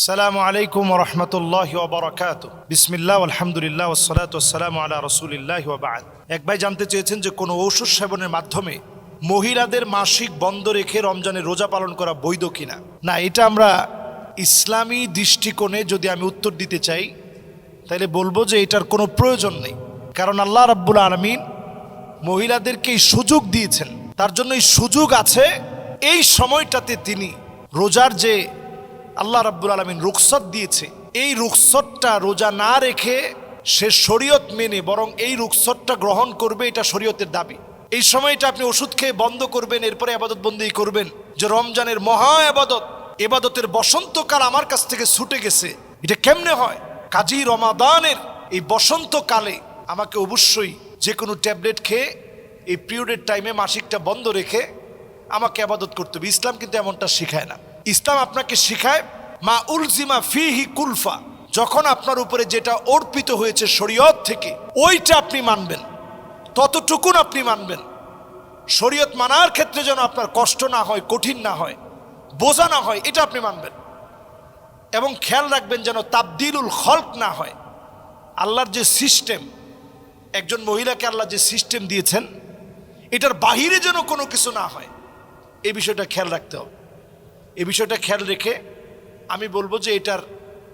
সালামু আলাইকুম রহমতুল্লাহ ওবরাকাত বিসমিল্লাহ, আলহামদুলিল্লাহ ওসালাত ওসালাম আলা রসুলিল্লাহ ওবাদ এক ভাই জানতে চেয়েছেন যে কোনো ঔষধ সেবনের মাধ্যমে মহিলাদের মাসিক বন্ধ রেখে রমজানের রোজা পালন করা বৈধ কিনা? না, এটা আমরা ইসলামী দৃষ্টিকোণে যদি আমি উত্তর দিতে চাই, তাহলে বলব যে এটার কোনো প্রয়োজন নেই। কারণ আল্লাহ রাব্বুল আলমিন মহিলাদেরকে এই সুযোগ দিয়েছেন। তার জন্য এই সুযোগ আছে, এই সময়টাতে তিনি রোজার যে আল্লাহ রাব্বুল আলমিন রুখসত দিয়েছে। এই রুখসতটা রোজা না রেখে সে শরীয়ত মেনে বরং এই রুখসতটা গ্রহণ করবে, এটা শরীয়তের দাবি। এই সময়টা আপনি ওষুধ খেয়ে বন্ধ করবেন, এরপরে আবাদত বন্দি করবেন। যে রমজানের মহা আবাদত, এবাদতের বসন্তকাল আমার কাছ থেকে ছুটে গেছে, এটা কেমনে হয়? কাজী রমাদানের এই বসন্তকালে আমাকে অবশ্যই যে কোনো ট্যাবলেট খেয়ে, এই পিরিয়ডের টাইমে মাসিকটা বন্ধ রেখে আমাকে আবাদত করতে হবে। ইসলাম কিন্তু এমনটা শেখায় না। ইসলাম আপনাকে শিখায়, মা উলজিমা ফিহি কুলফা, যখন আপনার উপরে যেটা অর্পিত হয়েছে শরীয়ত থেকে, ওইটা আপনি মানবেন। ততটুকুন আপনি মানবেন। শরীয়ত মানার ক্ষেত্রে যেন আপনার কষ্ট না হয়, কঠিন না হয়, বোঝা না হয়, এটা আপনি মানবেন। এবং খেয়াল রাখবেন যেন তাবদিলুল খলক না হয়। আল্লাহর যে সিস্টেম, একজন মহিলাকে আল্লাহ যে সিস্টেম দিয়েছেন, এটার বাহিরে যেন কোনো কিছু না হয় এই বিষয়টা খেয়াল রাখতে হবে। এই বিষয়টা খেয়াল রেখে আমি বলব যে এটার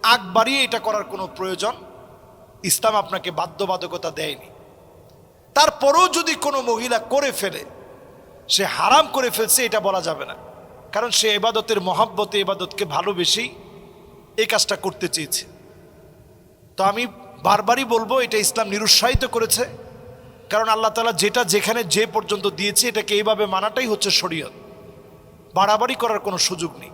আগ বাড়িয়ে এটা করার কোনো প্রয়োজন ইসলাম আপনাকে বাধ্যবাধকতা দেয়নি। তারপরেও যদি কোনো মহিলা করে ফেলে, সে হারাম করে ফেলছে, এটা বলা যাবে না। কারণ সে এবাদতের মহাব্বতে এবাদতকে ভালোবেসেই এই কাজটা করতে চেয়েছে। তো আমি বারবারই বলব, এটা ইসলাম নিরুৎসাহিত করেছে। কারণ আল্লাহ তালা যেটা যেখানে যে পর্যন্ত দিয়েছে, এটাকে এইভাবে মানাটাই হচ্ছে শরীয়ত। বাড়াবাড়ি করার কোনো সুযোগ নেই।